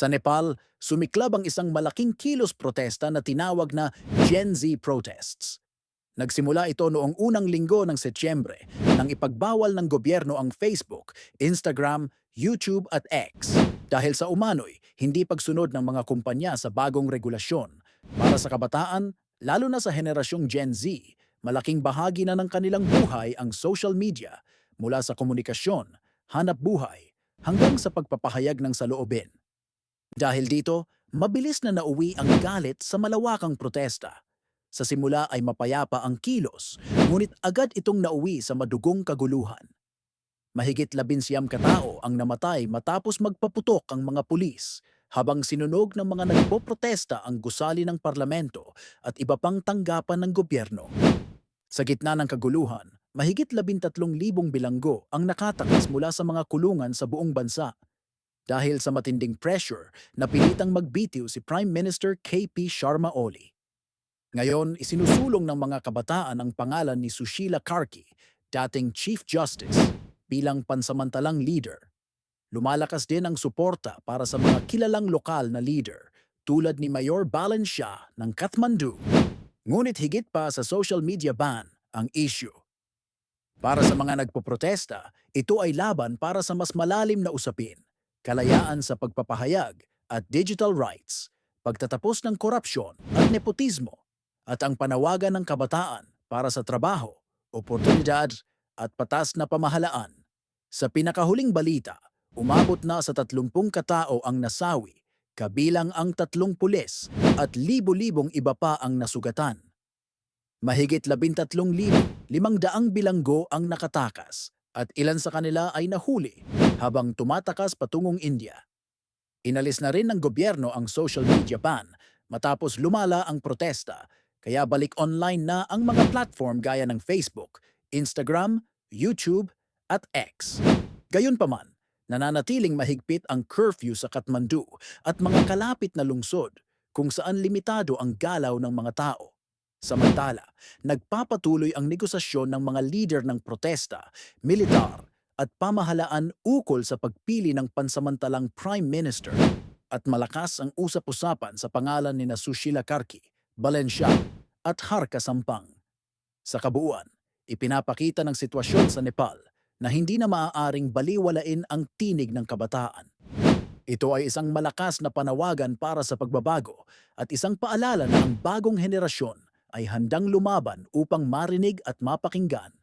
Sa Nepal, sumiklab ang isang malaking kilos protesta na tinawag na Gen Z protests. Nagsimula ito noong unang linggo ng Setyembre nang ipagbawal ng gobyerno ang Facebook, Instagram, YouTube at X dahil sa umano'y hindi pagsunod ng mga kumpanya sa bagong regulasyon. Para sa kabataan, lalo na sa henerasyong Gen Z, malaking bahagi na ng kanilang buhay ang social media mula sa komunikasyon, hanap buhay, hanggang sa pagpapahayag ng saloobin. Dahil dito, mabilis na nauwi ang galit sa malawakang protesta. Sa simula ay mapayapa ang kilos, ngunit agad itong nauwi sa madugong kaguluhan. Mahigit labinsiyam katao ang namatay matapos magpaputok ang mga pulis habang sinunog ng mga nagpoprotesta ang gusali ng parlamento at iba pang tanggapan ng gobyerno. Sa gitna ng kaguluhan, mahigit labintatlong libong bilanggo ang nakatakas mula sa mga kulungan sa buong bansa. Dahil sa matinding pressure, napilitang magbitiw si Prime Minister KP Sharma Oli. Ngayon, isinusulong ng mga kabataan ang pangalan ni Sushila Karki, dating Chief Justice, bilang pansamantalang leader. Lumalakas din ang suporta para sa mga kilalang lokal na leader tulad ni Mayor Balan ng Kathmandu. Ngunit higit pa sa social media ban ang issue. Para sa mga nagpoprotesta, ito ay laban para sa mas malalim na usapin, kalayaan sa pagpapahayag at digital rights, pagtatapos ng korupsyon at nepotismo, at ang panawagan ng kabataan para sa trabaho, oportunidad at patas na pamahalaan. Sa pinakahuling balita, umabot na sa 30 katao ang nasawi, kabilang ang tatlong pulis at libo-libong iba pa ang nasugatan. Mahigit 13,500 bilanggo ang nakatakas at ilan sa kanila ay nahuli habang tumatakas patungong India. Inalis na rin ng gobyerno ang social media ban matapos lumala ang protesta kaya balik online na ang mga platform gaya ng Facebook, Instagram, YouTube at X. Gayunpaman, nananatiling mahigpit ang curfew sa Kathmandu at mga kalapit na lungsod kung saan limitado ang galaw ng mga tao. Samantala, nagpapatuloy ang negosasyon ng mga leader ng protesta, militar at pamahalaan ukol sa pagpili ng pansamantalang prime minister at malakas ang usap-usapan sa pangalan ni na Sushila Karki, Valencia at Harka Sampang. Sa kabuuan, ipinapakita ng sitwasyon sa Nepal na hindi na maaaring baliwalain ang tinig ng kabataan. Ito ay isang malakas na panawagan para sa pagbabago at isang paalala na ang bagong henerasyon ay handang lumaban upang marinig at mapakinggan